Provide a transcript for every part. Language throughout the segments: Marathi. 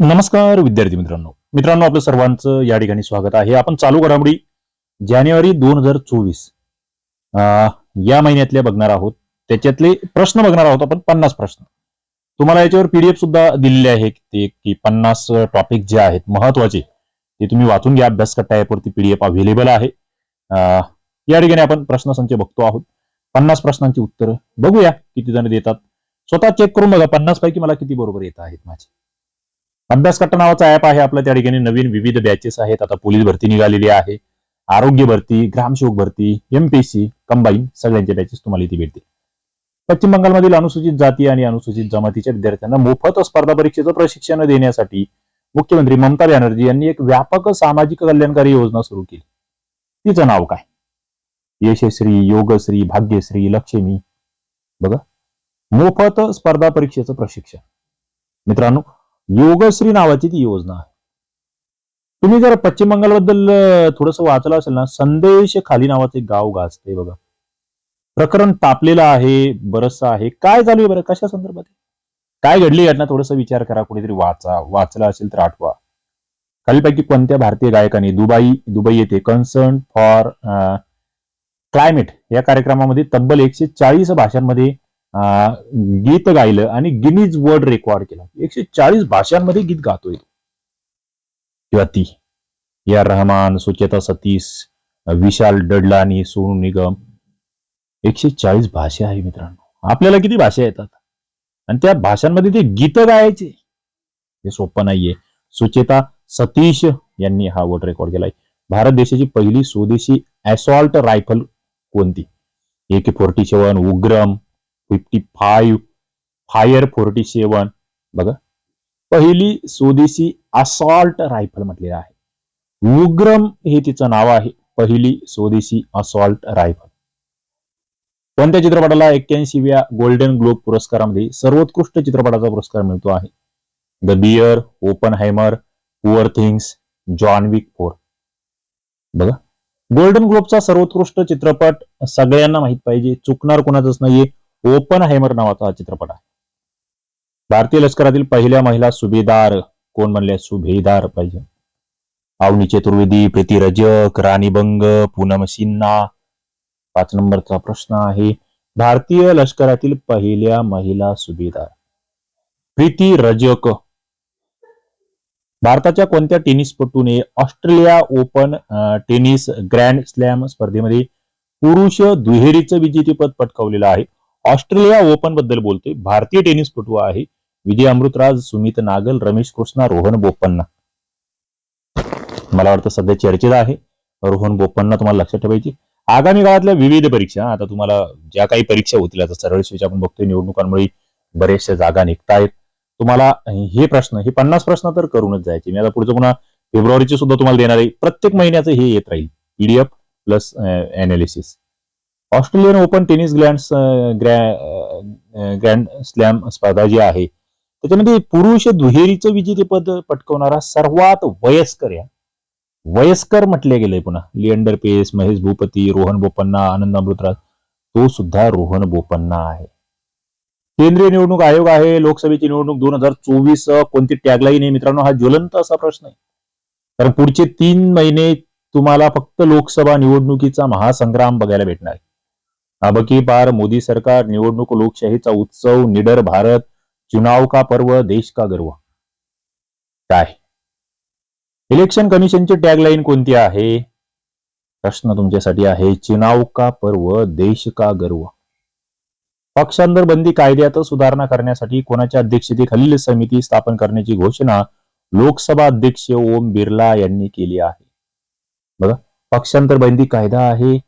नमस्कार विद्यार्थी मित्रांनो. मित्रांनो आपलं सर्वांचं या ठिकाणी स्वागत आहे. आपण चालू घडामोडी जानेवारी दोन हजार चोवीस. या महिन्यातल्या बघणार आहोत. त्याच्यातले प्रश्न बघणार आहोत आपण पन्नास प्रश्न. तुम्हाला याच्यावर पीडीएफ सुद्धा दिलेले आहे ते की पन्नास टॉपिक जे आहेत महत्त्वाचे ते तुम्ही वाचून घ्या. अभ्यास करता ॲपवरती पीडीएफ अव्हेलेबल आहे या ठिकाणी आपण प्रश्नसंच बघतो आहोत. पन्नास प्रश्नांची उत्तरं बघूया किती जण देतात. स्वतः चेक करून बघा पन्नास पैकी मला किती बरोबर येत आहेत माझे. अभ्यासकट्टा नावाचा ऍप आहे. आपलं त्या ठिकाणी नवीन विविध बॅचेस आहेत. आता पोलीस भरती निघालेली आहे. आरोग्य भरती ग्रामसेवक भरती एमपीसी कंबाईन सगळ्यांचे बॅचेस तुम्हाला इथे भेटतील. पश्चिम बंगालमधील अनुसूचित जाती आणि अनुसूचित जमातीच्या विद्यार्थ्यांना मोफत स्पर्धा परीक्षेचं प्रशिक्षण देण्यासाठी मुख्यमंत्री ममता बॅनर्जी यांनी एक व्यापक सामाजिक कल्याणकारी योजना सुरू केली. तिचं नाव काय? यशश्री योगश्री भाग्यश्री लक्ष्मी. बघा. मोफत स्पर्धा परीक्षेचं प्रशिक्षण. मित्रांनो योगश्री नावाची ती योजना आहे. तुम्ही जर पश्चिम बंगालबद्दल थोडस वाचलं असेल ना संदेश खाली नावाचं गाव गाजते बघा. प्रकरण तापलेलं आहे बरस आहे. काय चालू आहे बरं? कशा संदर्भात? काय घडली घटना? थोडस विचार करा कुणीतरी वाचा. वाचला असेल तर आठवा. खालीपैकी कोणत्या भारतीय गायकाने दुबई दुबई येथे कन्सर्न फॉर क्लायमेट या कार्यक्रमामध्ये तब्बल एकशे चाळीस भाषांमध्ये गीत गायलं आणि गिनीज वर्ल्ड रेकॉर्ड केला. एकशे चाळीस भाषांमध्ये गीत गातोय किंवा ती. या रहमान सुचेता सतीश विशाल डडलानी सोनू निगम. एकशे चाळीस भाषा आहे मित्रांनो. आपल्याला किती भाषा येतात? आणि त्या भाषांमध्ये ते गीत गायचे. हे सोपं नाहीये. सुचेता सतीश यांनी हा वर्ल्ड रेकॉर्ड केलाय. भारत देशाची पहिली स्वदेशी असॉल्ट रायफल कोणती? A K forty seven Ugram fifty five fire forty seven बघा. पहिली स्वदेशी असॉल्ट रायफल म्हटलेलं आहे. उग्रम हे तिचं नाव आहे. पहिली स्वदेशी असॉल्ट रायफल कोणत्या चित्रपटाला एक्क्याऐंशीव्या गोल्डन ग्लोब पुरस्कारामध्ये सर्वोत्कृष्ट चित्रपटाचा पुरस्कार मिळतो आहे? The bear Oppenheimer poor things John Wick four बघा गोल्डन ग्लोबचा सर्वोत्कृष्ट चित्रपट सगळ्यांना माहीत पाहिजे. चुकणार कोणाचंच नाहीये. ओपन हायमर नावाचा हा चित्रपट आहे. भारतीय लष्करातील पहिल्या महिला सुभेदार कोण म्हणले? सुभेदार पाहिजे. अवनी चतुर्वेदी प्रीती रजक राणी बंग पूनम सिन्हा. पाच नंबरचा प्रश्न आहे. भारतीय लष्करातील पहिल्या महिला सुभेदार. प्रीती रजक. भारताच्या कोणत्या टेनिसपटूने Australia open tennis grand slam स्पर्धेमध्ये पुरुष दुहेरीचं विजेतेपद पटकावलेलं आहे? ऑस्ट्रेलिया ओपनबद्दल बोलतोय. भारतीय टेनिसपटू आहे. विजय अमृतराज सुमित नागल रमेश कृष्णा रोहन बोपन्ना. मला वाटतं सध्या चर्चेत आहे. रोहन बोपन्ना तुम्हाला लक्षात ठेवायची. आगामी काळातल्या विविध परीक्षा आता तुम्हाला ज्या काही परीक्षा होतील आता सरळ आपण बघतोय निवडणुकांमुळे बरेचशा जागा निघतायत. तुम्हाला हे प्रश्न हे पन्नास प्रश्न तर करूनच जायचे. मी आता पुढचं पुन्हा फेब्रुवारीचे सुद्धा तुम्हाला देणार आहे. प्रत्येक महिन्याचं हे येत राहील. PDF plus analysis Australian open tennis grand grand slam स्पर्धा जी आहे त्याच्यामध्ये पुरुष दुहेरीचं विजेतेपद पटकवणारा सर्वात वयस्कर या. वयस्कर म्हटले गेले पुन्हा. लिअंडर पेस महेश भूपती रोहन बोपन्ना आनंद अमृतराज तो सुद्धा रोहन बोपन्ना आहे. केंद्रीय निवडणूक आयोग आहे लोकसभेची निवडणूक दोन हजार चोवीस कोणती टॅगलाईन आहे मित्रांनो? हा ज्वलंत असा प्रश्न आहे. कारण पुढचे तीन महिने तुम्हाला फक्त लोकसभा निवडणुकीचा महासंग्राम बघायला भेटणार आहे. अबकी पार मोदी सरकार निवडणूक लोकशाहीचा उत्सव निडर भारत चुनाव का पर्व देश का गर्व? काय? इलेक्शन कमिशनची टॅगलाईन कोणती आहे? प्रश्न तुमच्यासाठी आहे चुनाव का पर्व देश का गर्व? पक्षांतर बंदी कायद्यात सुधारणा करण्यासाठी कोणाच्या अध्यक्षतेखालील समिती स्थापन करण्याची घोषणा लोकसभा अध्यक्ष ओम बिर्ला यांनी केली आहे. बघा पक्षांतर बंदी कायदा आहे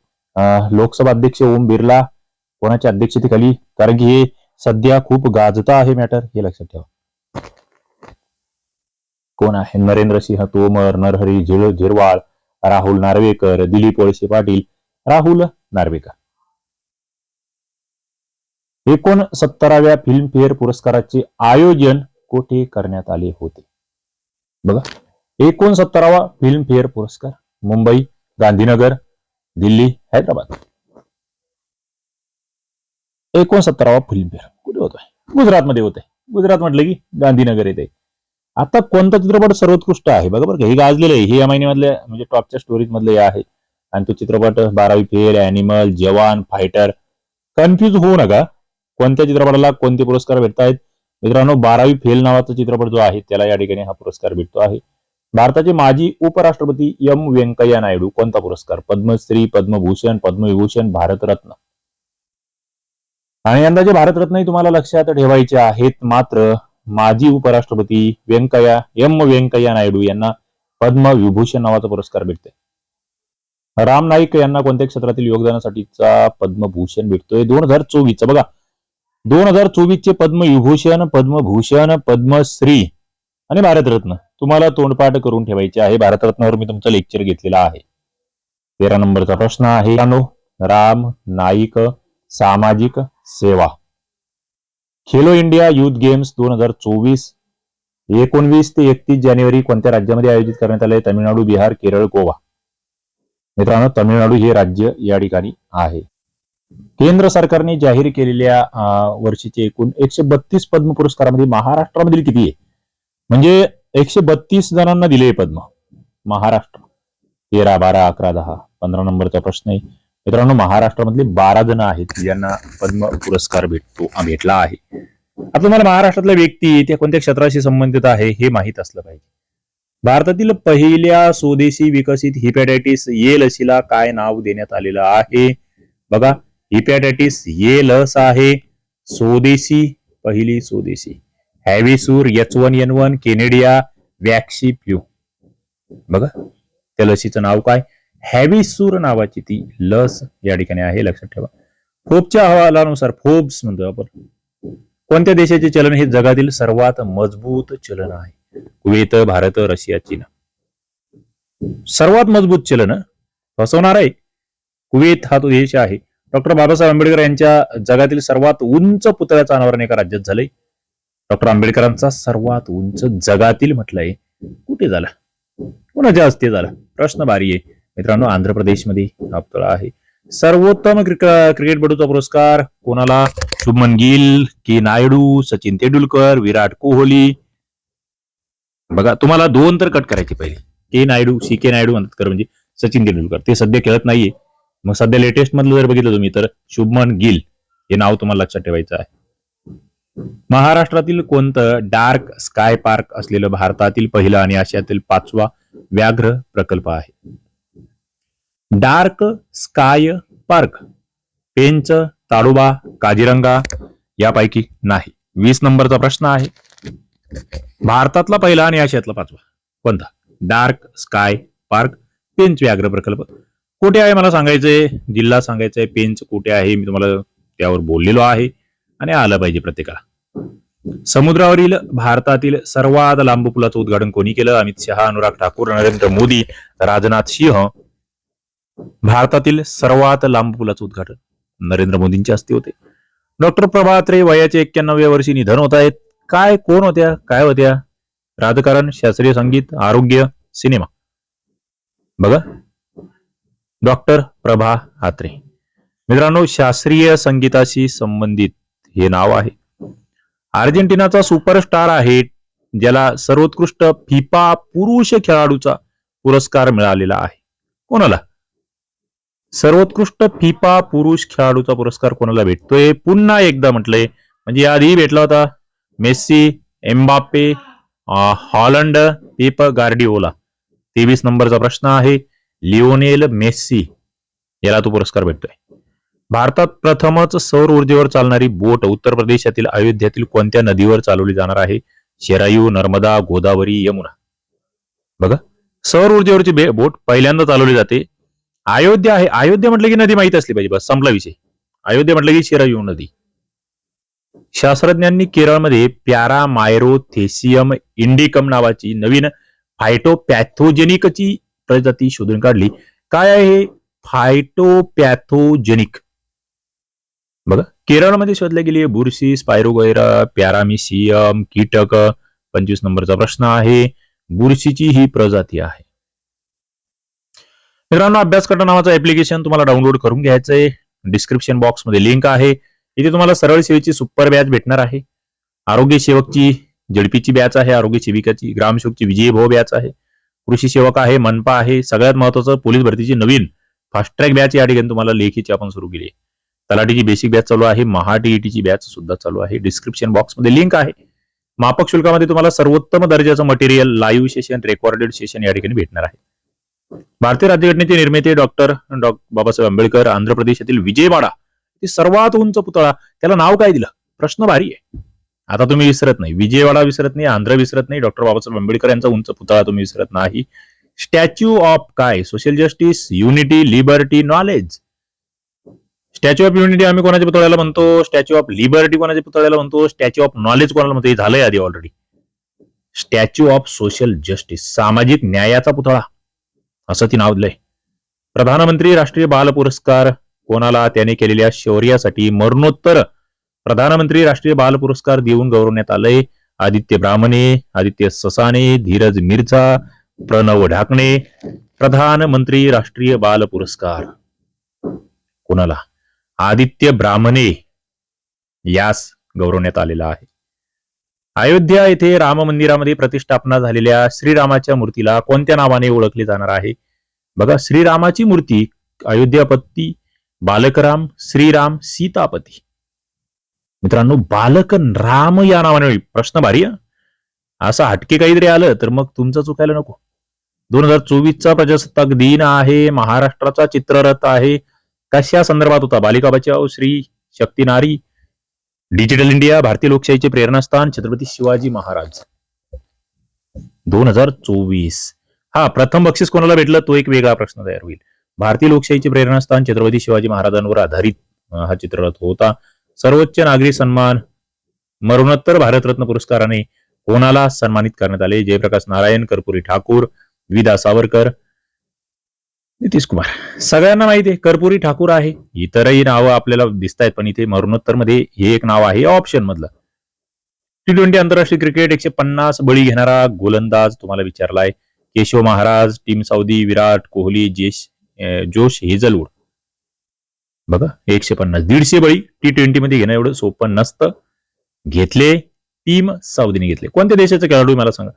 लोकसभा अध्यक्ष ओम बिर्ला कोणाच्या अध्यक्षतेखाली? कारण की हे सध्या खूप गाजता आहे मॅटर हे लक्षात ठेवा. कोण आहे? नरेंद्र सिंह तोमर नरहरी झिळ झिरवाळ राहुल नार्वेकर दिलीप वळसे पाटील राहुल नार्वेकर. एकोणसत्तराव्या फिल्मफेअर पुरस्काराचे आयोजन कोठे करण्यात आले होते? बघा. एकोणसत्तरावा फिल्मफेअर पुरस्कार मुंबई गांधीनगर दिल्ली हैदराबाद। एकोणसत्तरावा फिल्मफेअर कुठे होतोय? गुजरातमध्ये होतंय. गुजरात म्हटलं की गांधीनगर येते. आता कोणता चित्रपट सर्वोत्कृष्ट आहे? बघा बरं का हे गाजलेलं आहे. हे या महिन्यामधल्या म्हणजे टॉपच्या स्टोरीज मधले हे आहे. आणि तो चित्रपट बारावी fail animal Jawan fighter. Confuse होऊ नका. कोणत्या चित्रपटाला कोणते पुरस्कार भेटत आहेत मित्रांनो बारावी फेल नावाचा चित्रपट जो आहे त्याला या ठिकाणी हा पुरस्कार भेटतो आहे. भारताचे माजी उपराष्ट्रपती एम व्यंकय्या नायडू कोणता पुरस्कार? पद्मश्री पद्मभूषण पद्मविभूषण भारतरत्न. आणि यंदाचे भारतरत्नही तुम्हाला लक्षात ठेवायचे आहेत मात्र माजी उपराष्ट्रपती व्यंकय्या एम व्यंकय्या नायडू यांना पद्मविभूषण नावाचा पुरस्कार भेटतोय. राम नाईक यांना कोणत्या क्षेत्रातील योगदानासाठीचा पद्मभूषण भेटतोय? दोन हजार चोवीसचा बघा. दोन हजार चोवीस चे पद्मविभूषण पद्मभूषण पद्मश्री. आणि भारतरत्न. तुम्हाला तोंडपाठ करून ठेवायचे आहे. भारतरत्नावर मी तुमचं लेक्चर घेतलेला आहे. तेरा नंबरचा प्रश्न आहे. राम नाईक सामाजिक सेवा. खेलो इंडिया युथ गेम्स दोन हजार चोवीस एकोणवीस ते एकतीस जानेवारी कोणत्या राज्यामध्ये आयोजित करण्यात आले तामिळनाडू बिहार केरळ गोवा. मित्रांनो तामिळनाडू हे राज्य या ठिकाणी आहे. केंद्र सरकारने जाहीर केलेल्या वर्षीचे एकूण एकशे बत्तीस पद्म पुरस्कारामध्ये महाराष्ट्रामधील किती आहे? म्हणजे एकशे बत्तीस जणांना दिले पद्म. महाराष्ट्र. तेरा बारा अकरा दहा पंधरा नंबरचा प्रश्न आहे. मित्रांनो महाराष्ट्रामधले बारा जण आहेत ज्यांना पद्म पुरस्कार भेटतो भेटला आहे. आता तुम्हाला महाराष्ट्रातल्या व्यक्ती त्या कोणत्या क्षेत्राशी संबंधित आहे हे माहीत असलं पाहिजे. भारतातील पहिल्या स्वदेशी विकसित हिपॅटायटिस ये लसीला काय नाव देण्यात आलेलं आहे? बघा हिपॅटायटिस ये लस आहे स्वदेशी पहिली स्वदेशी. Havisure H one N one केनेडिया वॅक्सी यू. बघा त्या लसीचं नाव काय? हॅविसूर नावाची ती लस या ठिकाणी आहे लक्षात ठेवा. फोबच्या अहवालानुसार फोब्स म्हणतो आपण. कोणत्या देशाचे चलन हे जगातील सर्वात मजबूत चलन आहे? कुवेत भारत रशिया चीन. सर्वात मजबूत चलन फसवणार आहे. कुवेत हा तो देश आहे. डॉक्टर बाबासाहेब आंबेडकर यांच्या जगातील सर्वात उंच पुतळ्याचं अनावरण एका राज्यात झालंय. डॉक्टर आंबेडकरांचा सर्वात उंच जगातील म्हटलंय कुठे झाला? कोणाच्या हस्ते झाला? प्रश्न भारी आहे. मित्रांनो आंध्र प्रदेशमध्ये हा पुतळा आहे सर्वोत्तम क्रिकेटपटूचा पुरस्कार कोणाला? शुभमन गिल के नायडू सचिन तेंडुलकर विराट कोहली. बघा तुम्हाला दोन तर कट करायचे पहिले. K Naidu C K Naidu म्हणतात म्हणजे सचिन तेंडुलकर. ते सध्या खेळत नाहीये. मग सध्या लेटेस्ट मधलं जर बघितलं तुम्ही तर शुभमन गिल हे नाव तुम्हाला लक्षात ठेवायचं आहे. महाराष्ट्रातील कोणतं डार्क स्काय पार्क असलेलं भारतातील पहिलं आणि आशियातील पाचवा व्याघ्र प्रकल्प आहे? Dark sky park Pench Tadoba Kaziranga यापैकी नाही. वीस नंबरचा प्रश्न आहे. भारतातला पहिला आणि आशियातला पाचवा कोणता? डार्क स्काय पार्क पेंच व्याघ्र प्रकल्प. कुठे आहे मला सांगायचंय? जिल्हा सांगायचंय पेंच कुठे आहे? मी तुम्हाला त्यावर बोललेलो आहे. आणि आलं पाहिजे प्रत्येकाला. समुद्रावरील भारतातील सर्वात लांब पुलाचं उद्घाटन कोणी केलं? अमित शहा अनुराग ठाकूर नरेंद्र मोदी राजनाथ सिंह. भारतातील सर्वात लांब पुलाचं उद्घाटन नरेंद्र मोदींच्या हस्ते होते. डॉक्टर प्रभात्रे वयाचे एक्क्याण्णव्या वर्षी निधन होत आहेत. काय कोण होत्या? काय होत्या? राजकारण शास्त्रीय संगीत आरोग्य सिनेमा. बघा. डॉक्टर प्रभा हात्रे मित्रांनो शास्त्रीय संगीताशी संबंधित हे नाव आहे. अर्जेंटिनाचा सुपरस्टार आहे ज्याला सर्वोत्कृष्ट फिफा पुरुष खेळाडूचा पुरस्कार मिळालेला आहे. कोणाला? सर्वोत्कृष्ट फिफा पुरुष खेळाडूचा पुरस्कार कोणाला भेटतोय? पुन्हा एकदा म्हटलंय म्हणजे आधी भेटला होता Messi Mbappe Haaland Pep Guardiola. तेवीस नंबरचा प्रश्न आहे लिओनेल मेस्सी याला तो पुरस्कार भेटतोय. भारतात प्रथमच सौर ऊर्जेवर चालणारी बोट उत्तर प्रदेशातील अयोध्यातील कोणत्या नदीवर चालवली जाणार आहे? शेरायू नर्मदा गोदावरी यमुना. बघा सौर ऊर्जेवरची बे- बोट पहिल्यांदा चालवली जाते. अयोध्या आहे. अयोध्या म्हटलं की नदी माहीत असली पाहिजे. बस संपला विषय. अयोध्या म्हटलं की शेरायू नदी. शास्त्रज्ञांनी केरळमध्ये प्यारा मायरोथेसियम इंडिकम नावाची नवीन फायटोपॅथोजेनिकची प्रजाती शोधून काढली. काय आहे? फायटोपॅथोजेनिक बघा केरळमध्ये शोधले गेली बुरशी स्पायरोगैरा पॅरामिसियम कीटक पंचवीस नंबरचा प्रश्न आहे. बुरशीची ही प्रजाती आहे. मित्रांनो अभ्यास कटा नावाचं ऍप्लिकेशन तुम्हाला डाउनलोड करून घ्यायचंय डिस्क्रिप्शन बॉक्समध्ये लिंक आहे. इथे तुम्हाला सरळ सेवेची सुपर बॅच भेटणार आहे. आरोग्य सेवकची जडपीची बॅच आहे आरोग्य सेविकाची ग्रामसेवकची विजय भाऊ बॅच आहे. कृषी सेवक आहे मनपा आहे. सगळ्यात महत्वाचं पोलीस भरतीची नवीन फास्ट ट्रॅक बॅच या ठिकाणी तुम्हाला लेखीची आपण सुरू केली आहे. तलाठीची बेसिक बॅच चालू आहे. महा टीईटीची बॅच सुद्धा चालू आहे. डिस्क्रिप्शन बॉक्समध्ये लिंक आहे. मापक शुल्कामध्ये तुम्हाला सर्वोत्तम दर्जाचं material live session recorded session या ठिकाणी भेटणार आहे. भारतीय राज्यघटनेचे निर्माते डॉक्टर डॉ बाबासाहेब आंबेडकर आंध्र प्रदेशातील विजयवाडा ते सर्वात उंच पुतळा त्याला नाव काय दिलं? प्रश्न भारी आहे. आता तुम्ही विसरत नाही. विजयवाडा विसरत नाही आंध्र विसरत नाही डॉक्टर बाबासाहेब आंबेडकर यांचा उंच पुतळा तुम्ही विसरत नाही. स्टॅच्यू ऑफ काय? Social justice unity liberty knowledge statue of unity आम्ही कोणाच्या पुतळ्याला म्हणतो? स्टॅच्यू ऑफ लिबर्टी कोणाच्या पुतळ्याला म्हणतो? स्टॅच्यू ऑफ नॉलेज कोणाला म्हणतो? हे झालंय आधी already statue of social justice सामाजिक न्यायाचा पुतळा. असं ती नाव दिलंय. प्रधानमंत्री राष्ट्रीय बाल पुरस्कार कोणाला? त्याने केलेल्या शौर्यासाठी मरणोत्तर प्रधानमंत्री राष्ट्रीय बाल पुरस्कार देऊन गौरवण्यात आलंय. आदित्य ब्राह्मणे आदित्य ससाने धीरज मिर्झा प्रणव ढाकणे प्रधानमंत्री राष्ट्रीय बाल पुरस्कार कोणाला? आदित्य ब्राह्मणे यास गौरवण्यात आलेला आहे. अयोध्या येथे राम मंदिरामध्ये प्रतिष्ठापना झालेल्या श्रीरामाच्या मूर्तीला कोणत्या नावाने ओळखले जाणार आहे? बघा श्रीरामाची मूर्ती अयोध्यापती बालकराम श्रीराम सीतापती. मित्रांनो बालक राम या नावाने प्रश्न भारी असं हटके काहीतरी आलं तर मग तुमचं चुकायला नको. दोन हजार चोवीसचा प्रजासत्ताक दिन आहे महाराष्ट्राचा चित्ररथ आहे कशा संदर्भात होता? बालिका बचाव श्री शक्ती नारी डिजिटल इंडिया भारतीय लोकशाहीचे प्रेरणास्थान छत्रपती शिवाजी महाराज. दोन हजार चोवीस. हा प्रथम बक्षीस कोणाला भेटलं? तो एक वेगळा प्रश्न तयार होईल. भारतीय लोकशाहीचे प्रेरणास्थान छत्रपती शिवाजी महाराजांवर आधारित हा चित्ररथ होता. सर्वोच्च नागरी सन्मान मरणोत्तर भारतरत्न पुरस्काराने कोणाला सन्मानित करण्यात आले? जयप्रकाश नारायण कर्पुरी ठाकूर विदा सावरकर नितीश कुमार. सगळ्यांना माहिती आहे कर्पुरी ठाकूर आहे. इतरही नावं आपल्याला दिसत आहेत पण इथे मरणोत्तरमध्ये हे एक नाव आहे ऑप्शन मधलं. टी ट्वेंटी आंतरराष्ट्रीय क्रिकेट एकशे पन्नास बळी घेणारा गोलंदाज तुम्हाला विचारलाय. केशव महाराज टीम साऊदी विराट कोहली जेश जोश हेजलवूड. बघा एकशे पन्नास दीडशे बळी टी ट्वेंटी मध्ये घेणं एवढं सोपं नसतं. घेतले टीम साऊदीने घेतले. कोणत्या देशाचे खेळाडू मला सांगा?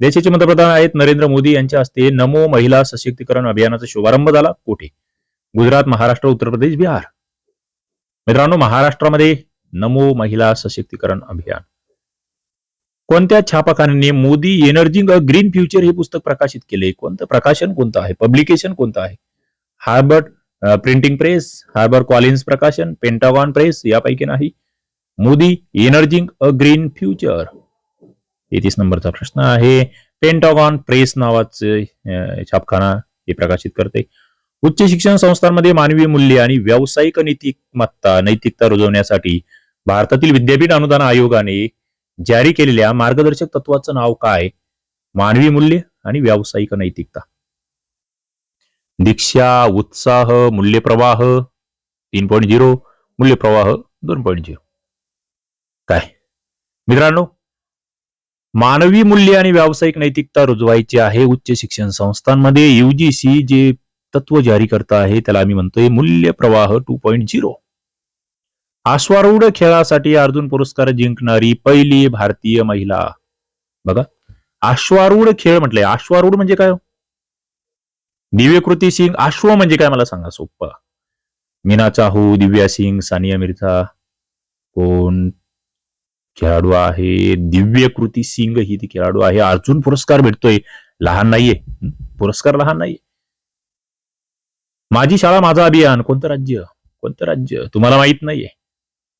देशाचे पंतप्रधान आहेत नरेंद्र मोदी यांच्या हस्ते नमो महिला सशक्तीकरण अभियानाचा शुभारंभ झाला. कुठे? गुजरात महाराष्ट्र उत्तर प्रदेश बिहार. मित्रांनो महाराष्ट्रामध्ये नमो महिला सशक्तीकरण अभियान. कोणत्या छापाखान्याने Modi energising a green future हे पुस्तक प्रकाशित केले? कोणतं? प्रकाशन कोणतं आहे? पब्लिकेशन कोणतं आहे? Herbert printing press Harper Collins प्रकाशन पेंटागॉन प्रेस यापैकी नाही. Modi energising a green future तेहतीस नंबरचा प्रश्न आहे. पेंटॉगॉन प्रेस नावाचे छापखाना हे प्रकाशित करते. उच्च शिक्षण संस्थांमध्ये मानवी मूल्य आणि व्यावसायिक नैतिकमत्ता नैतिकता रुजवण्यासाठी भारतातील विद्यापीठ अनुदान आयोगाने जारी केलेल्या मार्गदर्शक तत्वाचं नाव काय? मानवी मूल्य आणि व्यावसायिक नैतिकता. दीक्षा उत्साह मूल्यप्रवाह तीन पॉईंट झिरो मूल्यप्रवाह दोन पॉईंट झिरो. काय? मित्रांनो मानवी मूल्य आणि व्यावसायिक नैतिकता रुजवायची आहे. उच्च शिक्षण संस्थांमध्ये युजीसी जे तत्व जारी करत आहे त्याला आम्ही म्हणतोय मूल्य प्रवाह टू पॉईंट झिरो अश्वारूढ खेळासाठी अर्जुन पुरस्कार जिंकणारी पहिली भारतीय महिला. बघा अश्वारूढ खेळ म्हटलंय. अश्वारूढ म्हणजे काय हो? दिव्यकृती सिंग अश्व म्हणजे काय मला सांगा सोप्पा. मीना चाहू दिव्या सिंग सानिया मिर्झा. कोण? खेळाडू आहे दिव्य कृती सिंग ही ती खेळाडू आहे. अर्जुन पुरस्कार भेटतोय. लहान नाहीये. पुरस्कार लहान नाहीये. माझी शाळा माझा अभियान. कोणतं राज्य? कोणतं राज्य? तुम्हाला माहीत नाहीये.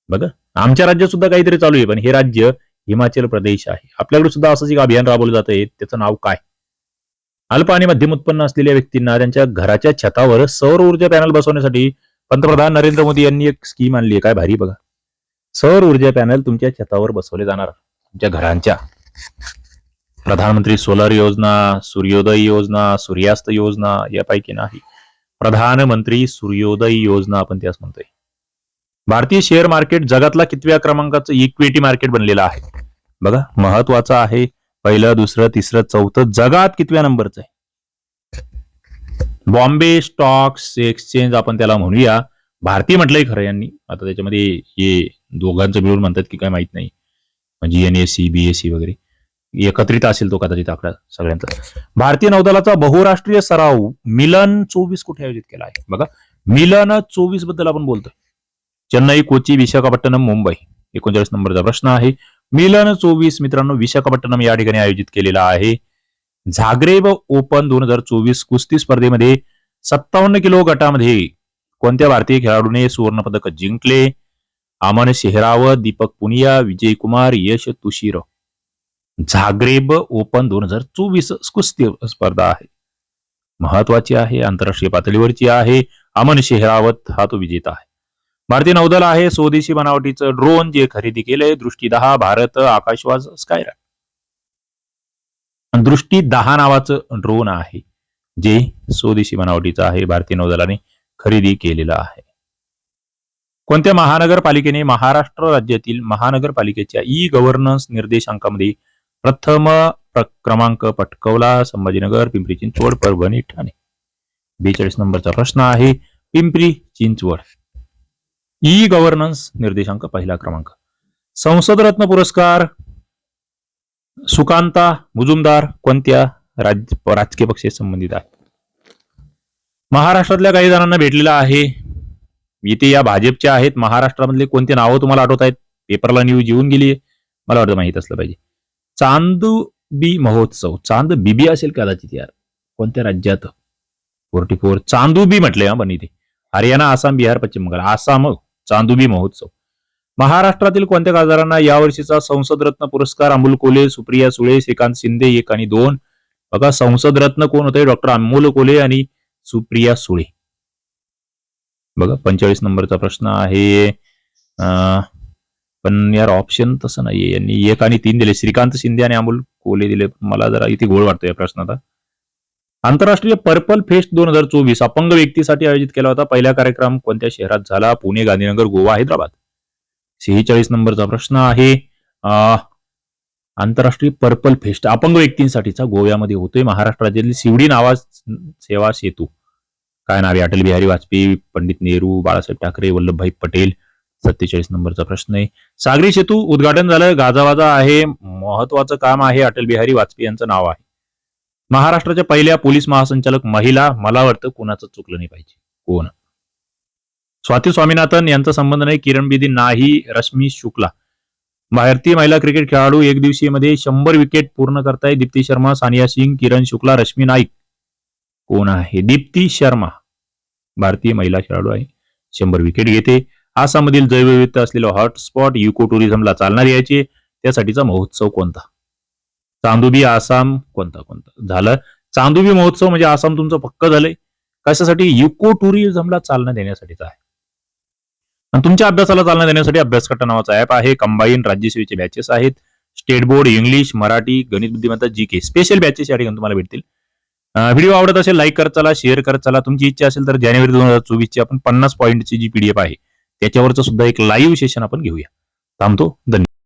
बघा आमच्या राज्यात सुद्धा काहीतरी चालू आहे पण हे राज्य हिमाचल प्रदेश आहे. आपल्याकडे सुद्धा असंच एक अभियान राबवलं जात. आहे त्याचं नाव काय? अल्प आणि मध्यम उत्पन्न असलेल्या व्यक्तींना त्यांच्या घराच्या छतावर सौर ऊर्जा पॅनल बसवण्यासाठी पंतप्रधान नरेंद्र मोदी यांनी एक स्कीम आणली आहे. काय भारी बघा. सौर ऊर्जा पॅनल तुमच्या छतावर बसवले जाणार. तुमच्या घरांच्या. प्रधानमंत्री सोलर योजना सूर्योदय योजना सूर्यास्त योजना यापैकी नाही. प्रधानमंत्री सूर्योदय योजना आपण त्यास म्हणतोय. भारतीय शेअर मार्केट जगातला कितव्या क्रमांकाचं इक्विटी मार्केट बनलेलं आहे? बघा महत्वाचं आहे पहिलं दुसरं तिसरं चौथं जगात कितव्या नंबरचं आहे? बॉम्बे स्टॉक्स एक्सचेंज आपण त्याला म्हणूया. भारतीय म्हटलंय खरं यांनी. आता त्याच्यामध्ये हे दोघांचं मिळून म्हणतात की काय माहीत नाही. म्हणजे N S C B S C वगैरे. एकत्रित असेल तो कदाचित आकडा सगळ्यांचा. भारतीय नौदलाचा बहुराष्ट्रीय सराव मिलन चोवीस कुठे आयोजित केला आहे? बघा मिलन चोवीसबद्दल आपण बोलतोय. चेन्नई कोची विशाखापट्टणम मुंबई. एकोणचाळीस नंबरचा प्रश्न आहे. मिलन चोवीस मित्रांनो विशाखापट्टणम या ठिकाणी आयोजित केलेला आहे. झाग्रेब ओपन दोन हजार चोवीस कुस्ती स्पर्धेमध्ये सत्तावन्न किलो गटामध्ये कोणत्या भारतीय खेळाडूने सुवर्ण पदक जिंकले? अमन शेहरावत दीपक पुनिया विजय कुमार यश तुशीर. झाग्रेब ओपन दोन हजार चोवीस कुस्ती स्पर्धा आहे. महत्वाची आहे आंतरराष्ट्रीय पातळीवरची आहे अमन शेहरावत हा तो विजेता आहे. भारतीय नौदल आहे स्वदेशी बनावटीचं ड्रोन जे खरेदी केलंय दृष्टी दहा भारत आकाशवाज स्कायरा दृष्टी दहा नावाचं ड्रोन आहे जे स्वदेशी बनावटीचं आहे भारतीय नौदलाने खरेदी केलेलं आहे. कोणत्या महानगरपालिकेने महाराष्ट्र राज्यातील महानगरपालिकेच्या ई गव्हर्नन्स निर्देशांकामध्ये प्रथम क्रमांक पटकवला? संभाजीनगर पिंपरी चिंचवड परभणी ठाणे. बेचाळीस नंबरचा प्रश्न आहे. पिंपरी चिंचवड. ई गव्हर्नन्स निर्देशांक पहिला क्रमांक. संसद रत्न पुरस्कार सुकांता मुजुमदार कोणत्या राज्य राजकीय पक्षाशी संबंधित आहे? महाराष्ट्रातल्या काही जणांना भेटलेला आहे. इथे या भाजपच्या आहेत. महाराष्ट्रामधले कोणते नावं तुम्हाला आठवत आहेत? पेपरला न्यूज येऊन गेली मला वाटतं माहीत असलं पाहिजे. चांदूबी महोत्सव. चांद बीबी असेल कदाचित यार. कोणत्या राज्यात? Forty four. चांदूबी म्हटले हा पण इथे. हरियाणा आसाम बिहार पश्चिम बंगाल. आसाम चांदूबी महोत्सव. महाराष्ट्रातील कोणत्या खासदारांना यावर्षीचा संसद रत्न पुरस्कार अमोल कोले सुप्रिया सुळे श्रीकांत शिंदे एक आणि दोन? बघा संसद रत्न कोण होते डॉक्टर अमोल कोले आणि सुप्रिया सुळे. बघा पंचेचाळीस नंबरचा प्रश्न आहे. पण यार ऑप्शन तसं नाहीये. यांनी एक आणि तीन दिले. श्रीकांत शिंदे आणि अमोल कोले दिले. मला जरा इथे गोळ वाटतो या प्रश्नाचा. आंतरराष्ट्रीय पर्पल फेस्ट दोन हजार चोवीस अपंग व्यक्तीसाठी आयोजित केला होता. पहिला कार्यक्रम कोणत्या शहरात झाला? पुणे गांधीनगर गोवा हैदराबाद. सेहेचाळीस नंबरचा प्रश्न आहे. आंतरराष्ट्रीय पर्पल फेस्ट अपंग व्यक्तींसाठीचा गोव्यामध्ये होतोय. महाराष्ट्र राज्यातील शिवडी नावा सेवा सेतू. काय नावे? अटल बिहारी वाजपेयी पंडित नेहरू बाळासाहेब ठाकरे वल्लभभाई पटेल सत्तेचाळीस नंबरचा प्रश्न आहे. सागरी सेतू उद्घाटन झालं. गाजावाजा आहे. महत्वाचं काम आहे. अटल बिहारी वाजपेयी यांचं नाव आहे. महाराष्ट्राच्या पहिल्या पोलीस महासंचालक महिला मला वाटतं कोणाचं चुकलं नाही पाहिजे. कोण? स्वाती स्वामीनाथन यांचा संबंध नाही. किरण बेदी नाही. रश्मी शुक्ला. भारतीय महिला क्रिकेट खेळाडू एक दिवसीयमध्ये शंभर विकेट पूर्ण करताय. दीप्ती शर्मा सानिया सिंग किरण शुक्ला रश्मी नाईक. कोण आहे? दीप्ती शर्मा. भारतीय महिला खेळाडू आहे. शंभर विकेट घेते. आसाममधील जैवविविधता असलेला हॉटस्पॉट युको टुरिझमला चालणार यायचे त्यासाठीचा महोत्सव कोणता? चांदुबी आसाम कोणता कोणता? झालं. चांदुबी महोत्सव म्हणजे आसाम तुमचं पक्क झालंय. कशासाठी? युको टुरिझमला चालना देण्यासाठीचा आहे. आणि तुमच्या अभ्यासाला चालना देण्यासाठी अभ्यासकट्टा नावाचा ऍप आहे. कंबाईन राज्यसेवेचे बॅचेस आहेत. स्टेट बोर्ड इंग्लिश मराठी गणित बुद्धिमत्ता जी के स्पेशल बॅचेस या ठिकाणी तुम्हाला भेटतील. व्हिडिओ आवडत असेल लाईक करत चला शेअर करत चला. तुमची इच्छा असेल तर जानेवारी दोन हजार चोवीसची आपण पन्नास पॉईंटची जी पीडीएफ आहे त्याच्यावरचं सुद्धा एक लाईव्ह सेशन आपण घेऊया. थांबतो. धन्यवाद.